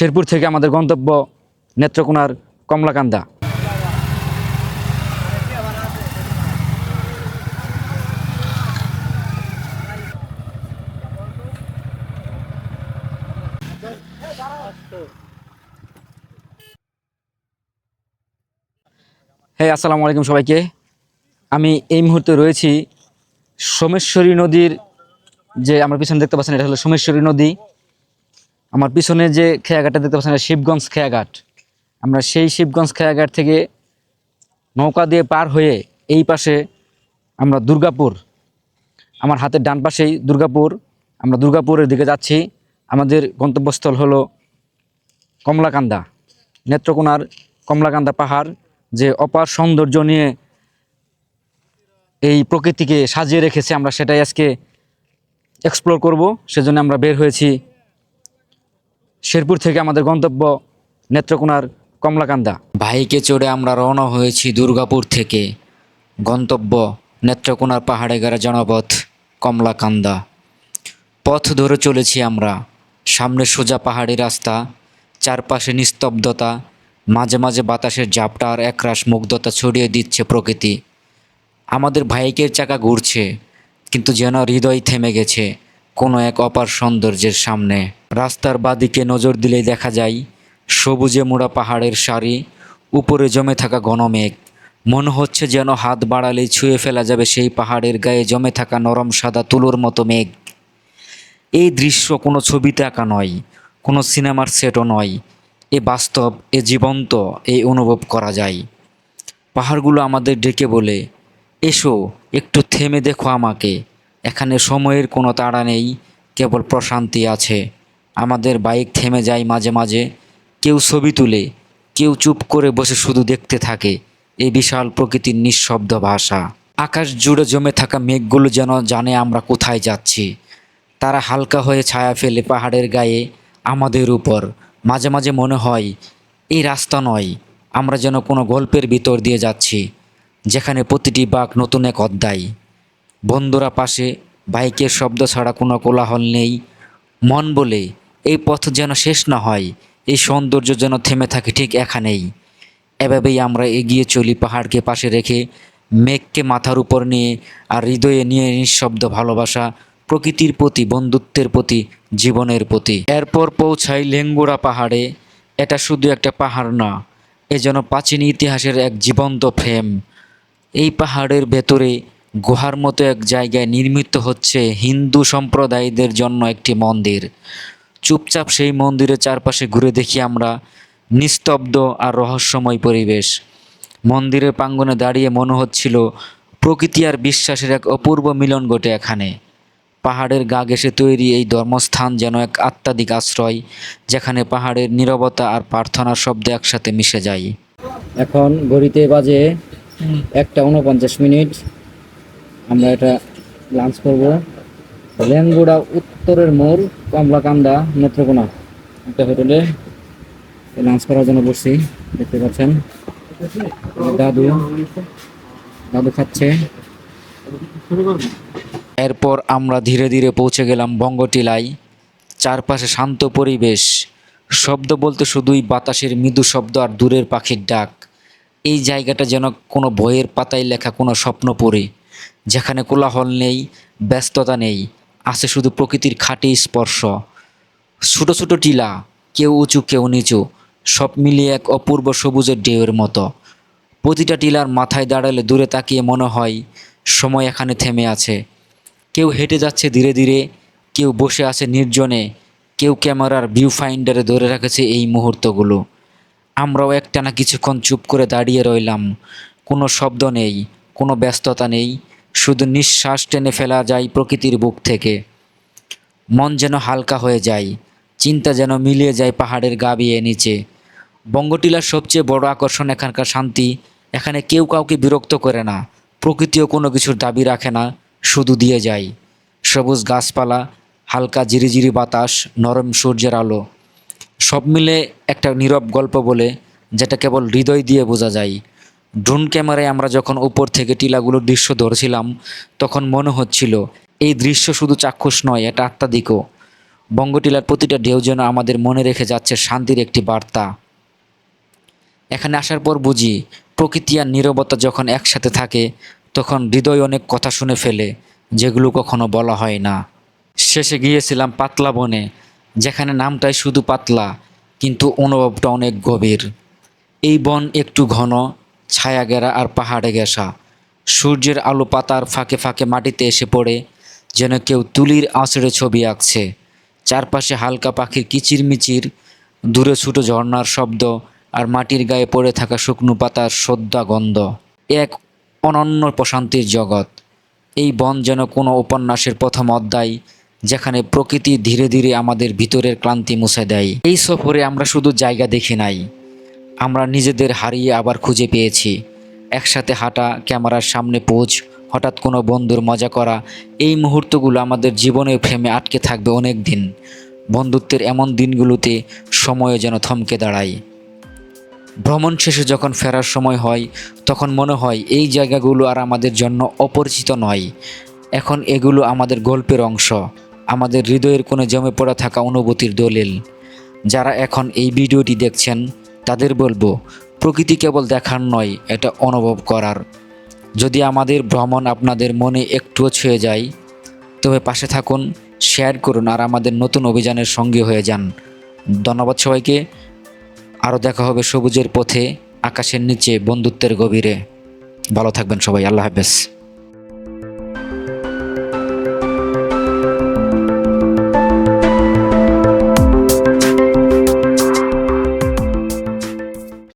শেরপুর থেকে আমাদের গন্তব্য নেত্রকোনার কমলাকান্দা। হ্যাঁ আসসালামু আলাইকুম সবাইকে। আমি এই মুহূর্তে রয়েছি সোমেশ্বরী নদীর যে আমার পিছনে দেখতে পাচ্ছেন, এটা হলো সোমেশ্বরী নদী। আমার পিছনে যে খেয়াঘাটটা দেখতে পাচ্ছেন শিবগঞ্জ খেয়াঘাট। আমরা সেই শিবগঞ্জ খেয়াঘাট থেকে নৌকা দিয়ে পার হয়ে এই পাশে আমরা দুর্গাপুর, আমার হাতের ডান পাশেই দুর্গাপুর, আমরা দুর্গাপুরের দিকে যাচ্ছি। আমাদের গন্তব্যস্থল হলো কমলাকান্দা, নেত্রকোনার কমলাকান্দা পাহাড়, যে অপার সৌন্দর্য নিয়ে এই প্রকৃতিকে সাজিয়ে রেখেছে। আমরা সেটাই আজকে এক্সপ্লোর করব, সেজন্য আমরা বের হয়েছি শেরপুর থেকে আমাদের গন্তব্য নেত্রকোনার কমলাকান্দা। বাইকে চড়ে আমরা রওনা হয়েছি দুর্গাপুর থেকে। গন্তব্য নেত্রকোনার পাহাড়ে গেরা জনপথ কমলাকান্দা। পথ ধরে চলেছি আমরা। সামনে সোজা পাহাড়ি রাস্তা, চারপাশে নিস্তব্ধতা, মাঝে মাঝে বাতাসের ঝাপটা আর একরাশ মুগ্ধতা ছড়িয়ে দিচ্ছে প্রকৃতি। আমাদের বাইকের চাকা ঘুরছে, কিন্তু যেন হৃদয় থেমে গেছে। কোনো এক অপার সৌন্দর্যের সামনে। রাস্তার বাদিকে নজর দিলেই দেখা যায়, সবুজে মোড়া পাহাড়ের সারি, উপরে জমে থাকা ঘন মেঘ। মনে হচ্ছে যেন হাত বাড়ালেই ছুঁয়ে ফেলা যাবে সেই পাহাড়ের গায়ে জমে থাকা নরম সাদা তুলোর মতো মেঘ। এই দৃশ্য কোনো ছবিতে আঁকা নয়, কোনো সিনেমার সেটও নয়। এ বাস্তব, এ জীবন্ত এই অনুভব করা যায়। পাহাড়গুলো আমাদের ডেকে বলে, এসো, একটু থেমে দেখো আমাকে। এখানে সময়ের কোনো তাড়া নেই, কেবল প্রশান্তি আছে। আমাদের বাইক থেমে যায় মাঝে মাঝে। কেউ ছবি তুলে, কেউ চুপ করে বসে শুধু দেখতে থাকে। এই বিশাল প্রকৃতির নিঃশব্দ ভাষা। আকাশ জুড়ে জমে থাকা মেঘগুলো যেন জানে আমরা কোথায় যাচ্ছি। তারা হালকা হয়ে ছায়া ফেলে পাহাড়ের গায়ে, আমাদের উপর। মাঝে মাঝে মনে হয় এই রাস্তা নয়, আমরা যেন কোনো গল্পের ভিতর দিয়ে যাচ্ছি, যেখানে প্রতিটি বাঘ নতুন এক অধ্যায়। বন্ধুরা পাশে বাইকের শব্দ ছাড়া কোনো কোলাহল নেই। মন বলে, এই পথ যেন শেষ না হয়, এই সৌন্দর্য যেন থেমে থাকে ঠিক এখানেই। এভাবেই আমরা এগিয়ে চলি পাহাড়কে পাশে রেখে, মেঘকে মাথার উপর নিয়ে আর হৃদয়ে নিয়ে নিঃশব্দ ভালোবাসা, প্রকৃতির প্রতি, বন্ধুত্বের প্রতি, জীবনের প্রতি। এরপর পৌঁছাই লেঙ্গুড়া পাহাড়ে। এটা শুধু একটা পাহাড় না, এ যেন প্রাচীন ইতিহাসের এক জীবন্ত ফ্রেম। এই পাহাড়ের ভেতরে গুহার মতো এক জায়গায় নির্মিত হচ্ছে হিন্দু সম্প্রদায়দের জন্য একটি মন্দির। চুপচাপ সেই মন্দিরের চারপাশে ঘুরে দেখি আমরা নিস্তব্ধ আর রহস্যময় পরিবেশ। মন্দিরের প্রাঙ্গণে দাঁড়িয়ে মনে হচ্ছিল প্রকৃতি আর বিশ্বাসের এক অপূর্ব মিলন ঘটে এখানে। পাহাড়ের গা ঘেঁষে তৈরি এই ধর্মস্থান যেন এক আত্মাধিক আশ্রয় যেখানে পাহাড়ের নীরবতা আর প্রার্থনার শব্দ একসাথে মিশে যায়। এখন ঘড়িতে বাজে একটা উনপঞ্চাশ মিনিট। আমরা এটা লাঞ্চ করব। লেঙ্গুড়া উত্তরের মোড়, কমলাকান্দা, নেত্রকোনা। একটা হোটেলে লাঞ্চ করার জন্য বসছি, দেখতে পাচ্ছেন। দাদু দাদু খাচ্ছে। এরপর আমরা ধীরে ধীরে পৌঁছে গেলাম বঙ্গটিলায়। চারপাশে শান্ত পরিবেশ। শব্দ বলতে শুধুই বাতাসের মৃদু শব্দ আর দূরের পাখির ডাক। এই জায়গাটা যেন কোনো বইয়ের পাতায় লেখা কোনো স্বপ্ন পড়ে। যেখানে কোলাহল নেই, ব্যস্ততা নেই, আছে শুধু প্রকৃতির খাঁটি স্পর্শ। ছোটো ছোটো টিলা, কেউ উঁচু, কেউ নিচু, সব মিলিয়ে এক অপূর্ব সবুজের ঢেউয়ের মতো। প্রতিটা টিলার মাথায় দাঁড়ালে দূরে তাকিয়ে মনে হয়, সময় এখানে থেমে আছে। কেউ হেঁটে যাচ্ছে ধীরে ধীরে, কেউ বসে আছে নির্জনে, কেউ ক্যামেরার ভিউ ফাইন্ডারে ধরে রেখেছে এই মুহূর্তগুলো। আমরাও একটানা কিছুক্ষণ চুপ করে দাঁড়িয়ে রইলাম। কোনো শব্দ নেই, কোনো ব্যস্ততা নেই শুধু নিঃশ্বাস টেনে ফেলা যায় প্রকৃতির বুক থেকে। মন যেন হালকা হয়ে যায়, চিন্তা যেন মিলিয়ে যায় পাহাড়ের গা বিয়ে নিচে। বঙ্গটিলার সবচেয়ে বড় আকর্ষণ এখানকার শান্তি, এখানে কেউ কাউকে বিরক্ত করে না, প্রকৃতিও কোনো কিছুর দাবি রাখে না, শুধু দিয়ে যায়। সবুজ গাছপালা, হালকা ঝিরিঝিরি বাতাস, নরম সূর্যের আলো। সব মিলে একটা নীরব গল্প বলে, যেটা কেবল হৃদয় দিয়ে বোঝা যায় ড্রোন ক্যামেরায় আমরা যখন উপর থেকে টিলাগুলোর দৃশ্য ধরছিলাম, তখন মনে হচ্ছিল, এই দৃশ্য শুধু চাক্ষুষ নয়, এটা আত্মাধিকও বঙ্গটিলার প্রতিটা ঢেউ যেন আমাদের মনে রেখে যাচ্ছে শান্তির একটি বার্তা। এখানে আসার পর বুঝি, প্রকৃতি আর নীরবতা যখন একসাথে থাকে, তখন হৃদয় অনেক কথা শুনে ফেলে, যেগুলো কখনো বলা হয় না। শেষে গিয়েছিলাম পাতলা বনে, যেখানে নামটাই শুধু পাতলা, কিন্তু অনুভবটা অনেক গভীর। এই বন একটু ঘন ছায়া ঘেরা আর পাহাড়ে ঘেঁষা। সূর্যের আলো পাতার ফাঁকে ফাঁকে মাটিতে এসে পড়ে, যেন কেউ তুলির আঁচড়ে ছবি আঁকছে। চারপাশে হালকা পাখির কিচিরমিচির, দূরে ছোটো ঝর্ণার শব্দ আর মাটির গায়ে পড়ে থাকা শুকনো পাতার সদ্যা গন্ধ। এক অনন্য প্রশান্তির জগৎ। এই বন যেন কোনো উপন্যাসের প্রথম অধ্যায়, যেখানে প্রকৃতি ধীরে ধীরে আমাদের ভিতরের ক্লান্তি মুছে দেয়। এই সফরে আমরা শুধু জায়গা দেখি নাই। আমরা নিজেদের হারিয়ে আবার খুঁজে পেয়েছি। একসাথে হাঁটা, ক্যামেরার সামনে পোজ, হঠাৎ কোনো বন্ধুর মজা করা, এই মুহূর্তগুলো আমাদের জীবনের ফ্রেমে আটকে থাকবে অনেক দিন। বন্ধুত্বের এমন দিনগুলোতে সময় যেন থমকে দাঁড়ায়। ভ্রমণ শেষে যখন ফেরার সময় হয়, তখন মনে হয় এই জায়গাগুলো আর আমাদের জন্য অপরিচিত নয়। এখন এগুলো আমাদের গল্পের অংশ, আমাদের হৃদয়ের কোনো জমে পড়া থাকা অনুভূতির দলিল। যারা এখন এই ভিডিওটি দেখছেন তাদের বলব, প্রকৃতি কেবল দেখার নয়, এটা অনুভব করার। যদি আমাদের ভ্রমণ আপনাদের মনে একটুও ছুঁয়ে যায়, তবে পাশে থাকুন, শেয়ার করুন আর আমাদের নতুন অভিযানের সঙ্গী হয়ে যান। ধন্যবাদ সবাইকে। আরও দেখা হবে সবুজের পথে, আকাশের নিচে, বন্ধুত্বের গভীরে। ভালো থাকবেন সবাই, আল্লাহ হাফেজ।